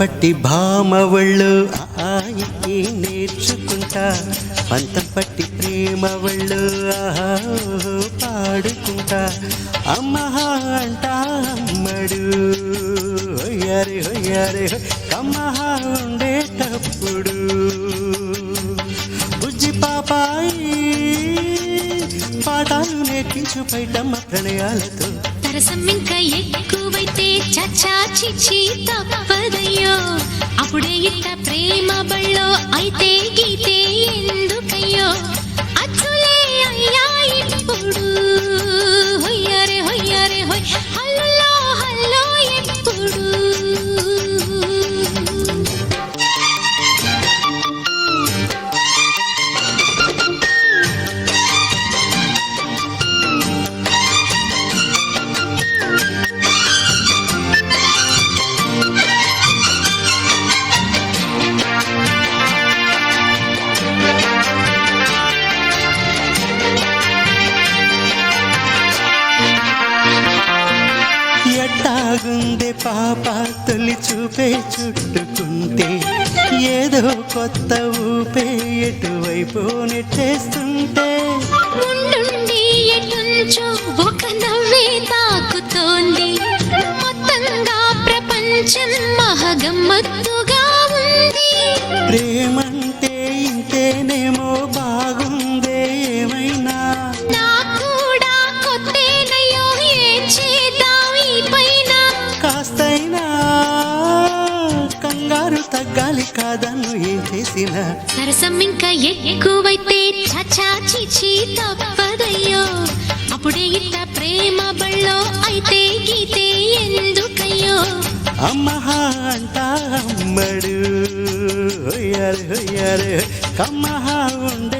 పట్టి భామవళ్ళు. ఆయి నేర్చుకుంటా. పంతం పట్టి ప్రేమ వాళ్ళు ఆహా పాడుకుంటా. అమ్మహా అంటా అమ్మడు. హొయ్యారే హొయ్యారే కమ్మహా ఉండేటప్పుడు. బుజ్జి పాపాయి పాఠాలు నేర్పించు పైటమ్మ ప్రణయాలతో. సరసం ఇంకా ఎక్కువైతే చచ్చా చిచ్చి తప్పదయ్యో. అప్పుడే ఇంత ప్రేమ బళ్ళో అయితే గీతే ఎందుకయ్యో. చూపే చుట్టుకుంటే ఏదో కొత్త ఊపే ఎటువైపు నెట్టేస్తుంటే. ముందుండి ఎటుంచో ఒక నవ్వే తాకుతోంది. మొత్తంగా ప్రపంచం మహగమ్మత్తుగా ఉంది. ప్రేమంటే ఇంతేనేమో బాగుందే. తగ్గాలి కాదన్ను ఏం చేసినా. సరసం ఇంకా ఎక్కువైతే చచా తప్పదయ్యో. అప్పుడే ఇట్ట ప్రేమ బళ్ళో అయితే గీతే ఎందుకయ్యో. అమ్మహా అంటా అమ్మడు. కమ్మహా ఉండే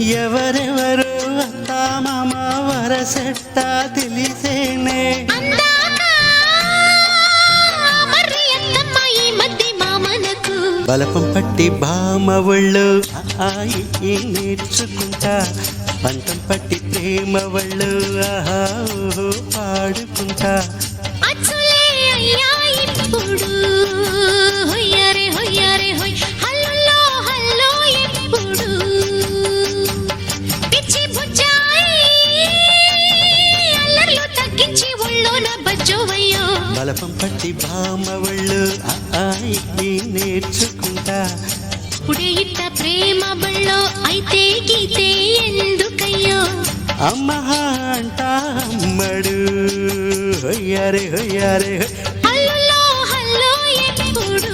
ఎవరెవరు అత్తామామ వరసెట్ట తెలిసేనే? బలపం పట్టి ఒళ్ళు ఆయి నేర్చుకుంటా. పంతం పట్టి ప్రేమ ఒళ్ళు ఆహా పాడుకుంటా. బలపం పట్టి బామ ఒళ్ళు ఆయి నేర్చుకుంటా. ఇట్ట ప్రేమ బళ్ళో అయితే గీతే ఎందుకయ్యో? అమ్మహా అంటా అమ్మడు. హొయ్యారే హొయ్యారే హల్లో హల్లో ఎప్పుడు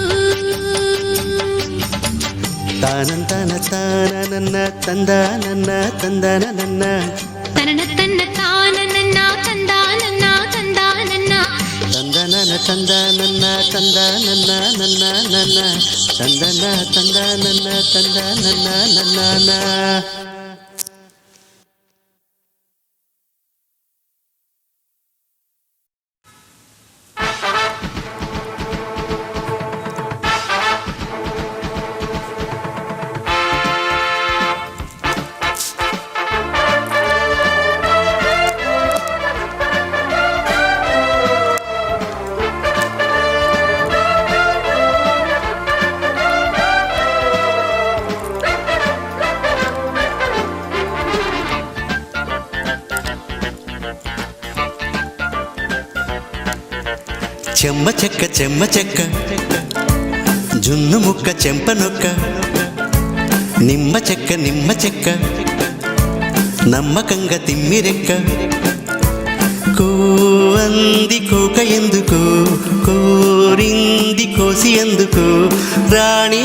తానంతన తానన్న తందానన్న తందనన్న తనన తందనన తందనన్న తందనన్న నన్న నన్న తందన తందనన్న తందనన్న నన్న చెమ్మ చెక్క చెమ్మ చెక్క. జున్ను ముక్క చెంప నొక్క. నిమ్మ చెక్క నిమ్మ చెక్క. నమ్మకంగా తిమ్మిరెక్క కో అంది కోక ఎందుకు? కోరింది కోసి ఎందుకు? రాణి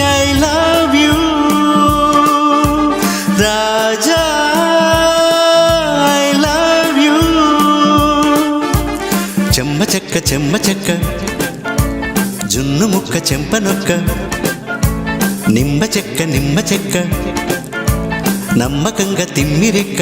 ఐ లవ్ చెక్క చెమ్మ చెక్క జున్ను ముక్క చెంప నొక్క నిమ్మ చెక్క నిమ్మ చెక్క నమ్మకంగా తిమ్మిరెక్క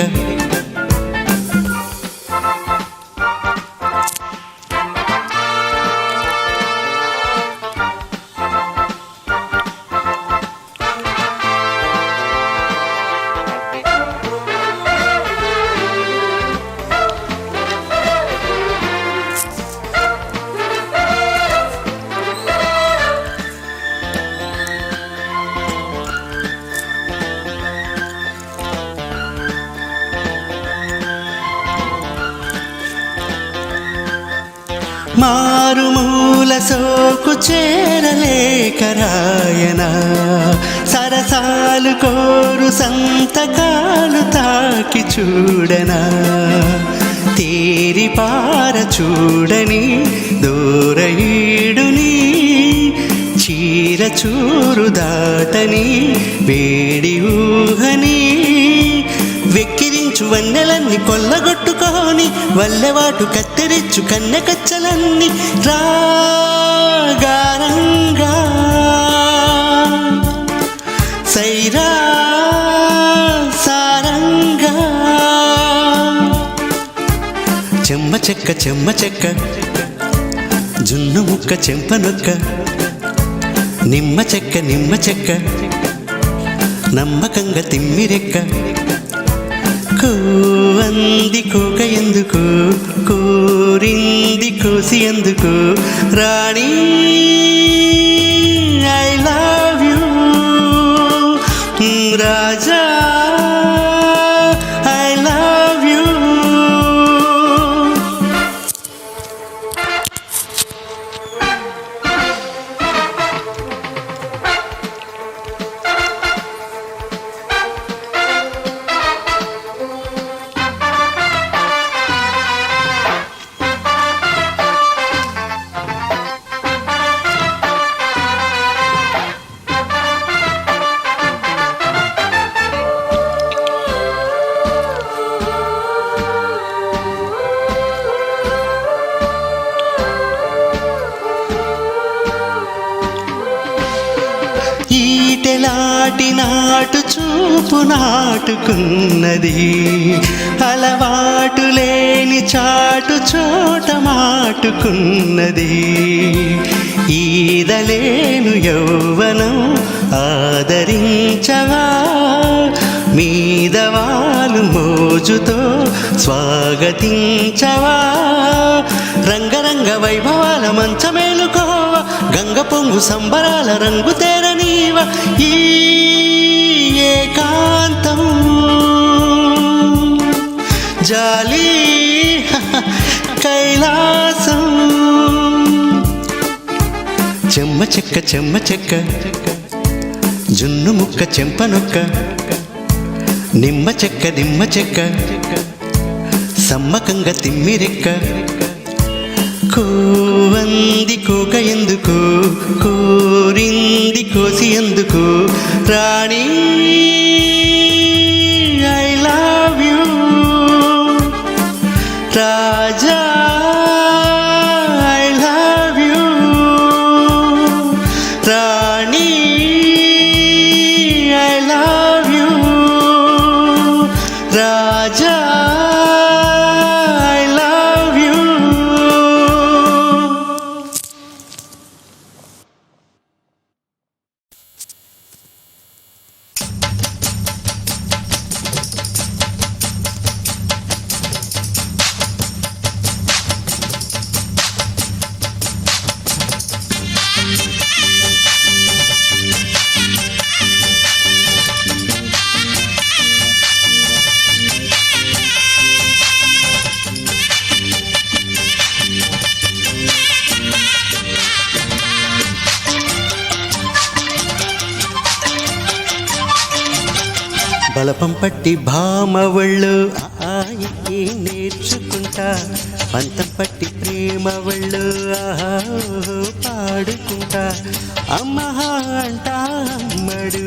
సోకు సరసాలు కోరు సంతకాలు తాకి చూడనా? తేరి పార చూడని దూరయుడుని చీర చూరు దాటని వేడి ఊహని వెక్కిరించు వన్నెలన్నీ కొల్లగొట్టుకోని వల్లెవాటు కత్తిరించు కన్నె కచ్చలన్నీ రా రాగారంగా సైరా సారంగా. చెమ్మ చెక్క చెమ్మ చెక్క జున్ను ముక్క చెంప నొక్క నిమ్మ చెక్క నిమ్మ చెక్క నమ్మకంగా తిమ్మిరెక్క కో అంది కోక ఎందుకు? కోరింది కోసి ఎందుకు? రాణి ఐ లవ్ యూ రాజా నాటుకున్నది. అలవాటు లేని చాటు చోట మాటుకున్నది. ఈదలేను యౌవనం ఆదరించవా? మీదవాలు మోజుతో స్వాగతించవా? రంగరంగ వైభవాల మంచమేలుకోవ? గంగ పొంగు సంబరాల రంగు తేరనీవ? ఈ ఏకాంతం. జాలి కైలాసం. చెమ్మ చెక్క చెమ్మ చెక్క జున్ను ముక్క చెంప నొక్క నిమ్మ చెక్క నిమ్మ చెక్క సమ్మకంగా తిమ్మిరెక్క కోవంది కోక ఎందుకు కోరింది కోసి ఎందుకు రాణి ఐ లవ్ యూ రాజా ఐ లవ్ యూ రాణి ఐ లవ్ యూ రాజా బలపం పట్టి భామవళ్ళు. ఆయి నేర్చుకుంటా. పంతం పట్టి ప్రేమ వాళ్ళు ఆహా పాడుకుంటా. అమ్మహా అంటా అమ్మడు.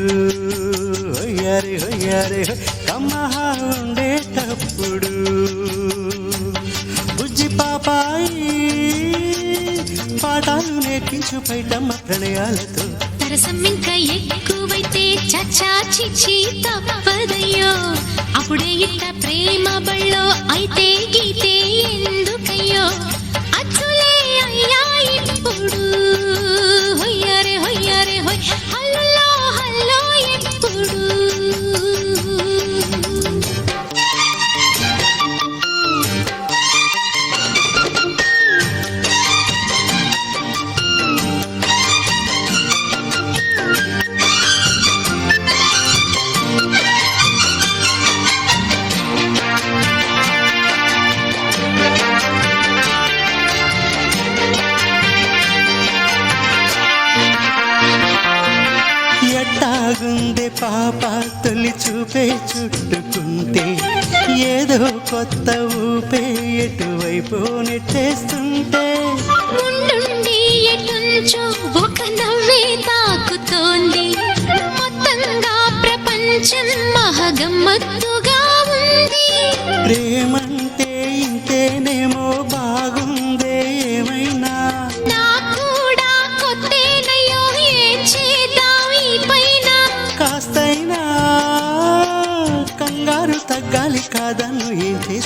హొయ్యారే హొయ్యారే హొయ్. కమ్మహా ఉండేటప్పుడు బుజ్జి పాపాయి పాఠాలు నేర్పించు పైటమ్మ ప్రణయాలతో సరసం ఇంకా ఎక్కువైతే చచ్చా చిచి తప్పదయ్యో. అప్పుడే ఇంత ప్రేమ బళ్ళో అయితే గీతే ఎందుకయ్యో. అచ్చులే అయ్యా ఇప్పుడు హొయ్యారే హొయ్యారే హొయ్.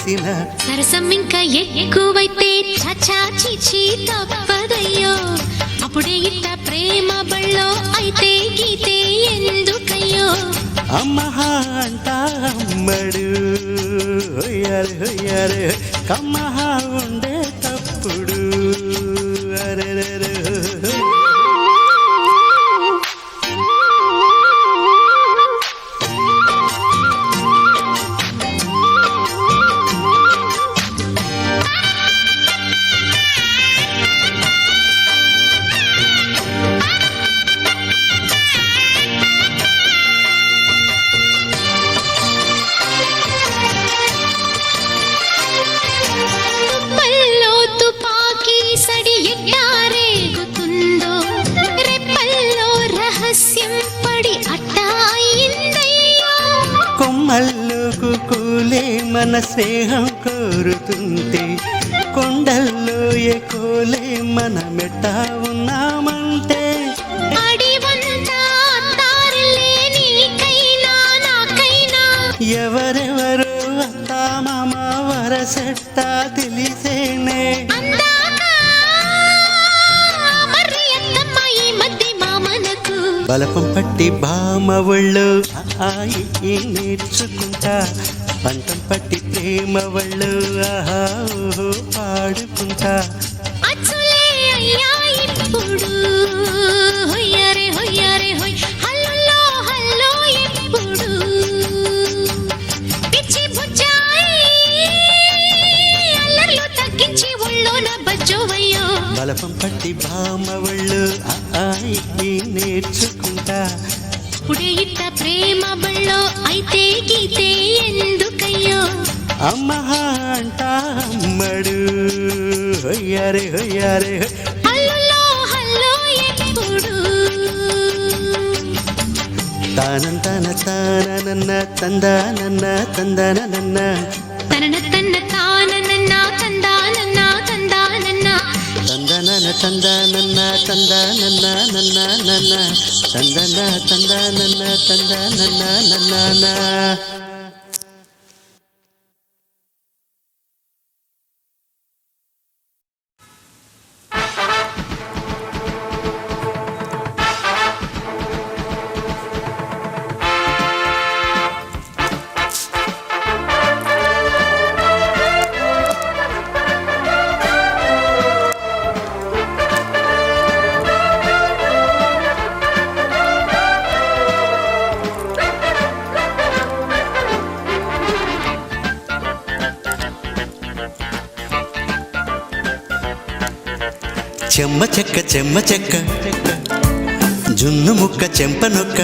చేసినా సరసం ఇంకా ఎక్కువైతే చచా చిచి తప్పదయ్యో. అప్పుడే ఇట్ట ప్రేమ బళ్ళో అయితే గీతే ఎందుకయ్యో. అమ్మహా అంటా అమ్మడు కమ్మహా మన స్నేహం కోరుతుంటే కొండల్లో ఏ కోలే మన మెట్ట ఉన్నామంటే. ఎవరెవరు అత్తా మామ వరసెట్ట తెలిసేనే. బలపం పట్టి భామ ఒళ్ళు నేర్చుకుంటా. పంతం పట్టి ప్రేమ ఒళ్ళు ఆహా ఓహో పాడుకుంటా. బలపం పట్టి భామ ఒళ్ళు ఆయి నేర్చుకుంటా. పుడే ఇట్ట ప్రేమ బళ్ళో అయితే గీతే ఎందుకయ్యో అమ్మహా అంటా అమ్మడు హొయ్యారే హొయ్యారే తానంతన తానన్న తందానన్న తందనన్న తనన తన్న తానన్న తందానన్న తందానన్న. తందనన తందనన్న తందనన్న నన్న నన్న. తందన తందనన్న తందనన్న నన్న. చెమ్మ చెక్క చెమ్మ చెక్క. జున్ను ముక్క చెంప నొక్క.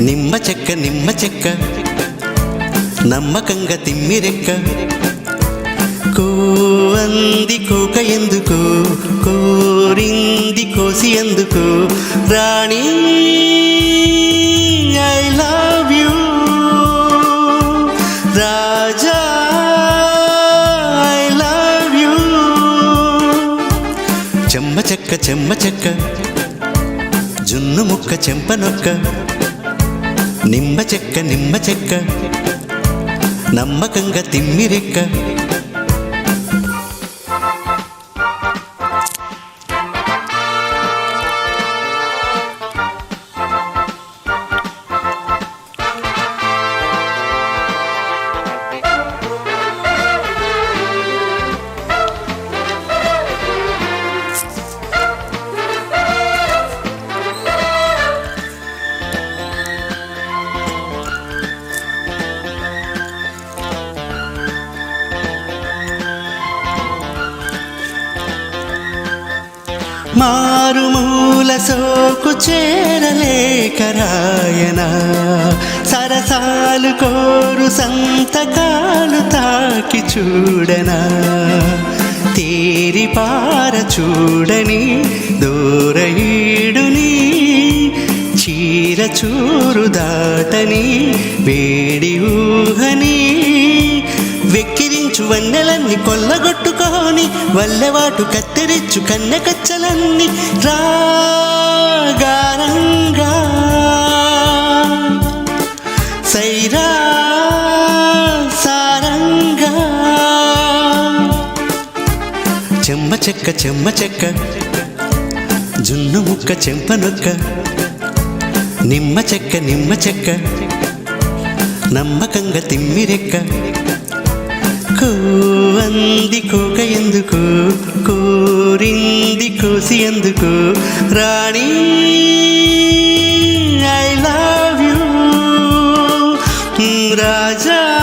నిమ్మ చెక్క నిమ్మ చెక్క. నమ్మకంగా తిమ్మిరెక్క కోంది కోక ఎందుకు? కోరింది కోసి ఎందుకు? రాణి ఐ లవ్ చెక్క చెమ్మ చెక్క జున్ను ముక్క చెంప నొక్క నిమ్మ చెక్క నిమ్మ చెక్క నమ్మకంగా తిమ్మిరెక్క చేరలేకరాయనా? సరసాలు కోరు సంతకాలు తాకి చూడనా? తేరి పార చూడని దూరయుడుని చీర చూరు దాటని వేడి ఊహని వెక్కిరించు వన్నెలన్నీ కొల్లగొట్టు కన్నులన్నీ వల్లవాటు కత్తిరిచ్చు కన్న కచ్చలన్నీ రాగారంగా. సైరా సారంగా. చెమ్మ చెక్క చెమ్మ చెక్క. జున్ను ముక్క చెంప నొక్క. నిమ్మ చెక్క నిమ్మ చెక్క. నమ్మకంగా తిమ్మిరెక్క. కోంది కోక ఎందుకు? కోరింది కోసి ఎందుకు? రాణి ఐ లవ్ యూ రాజా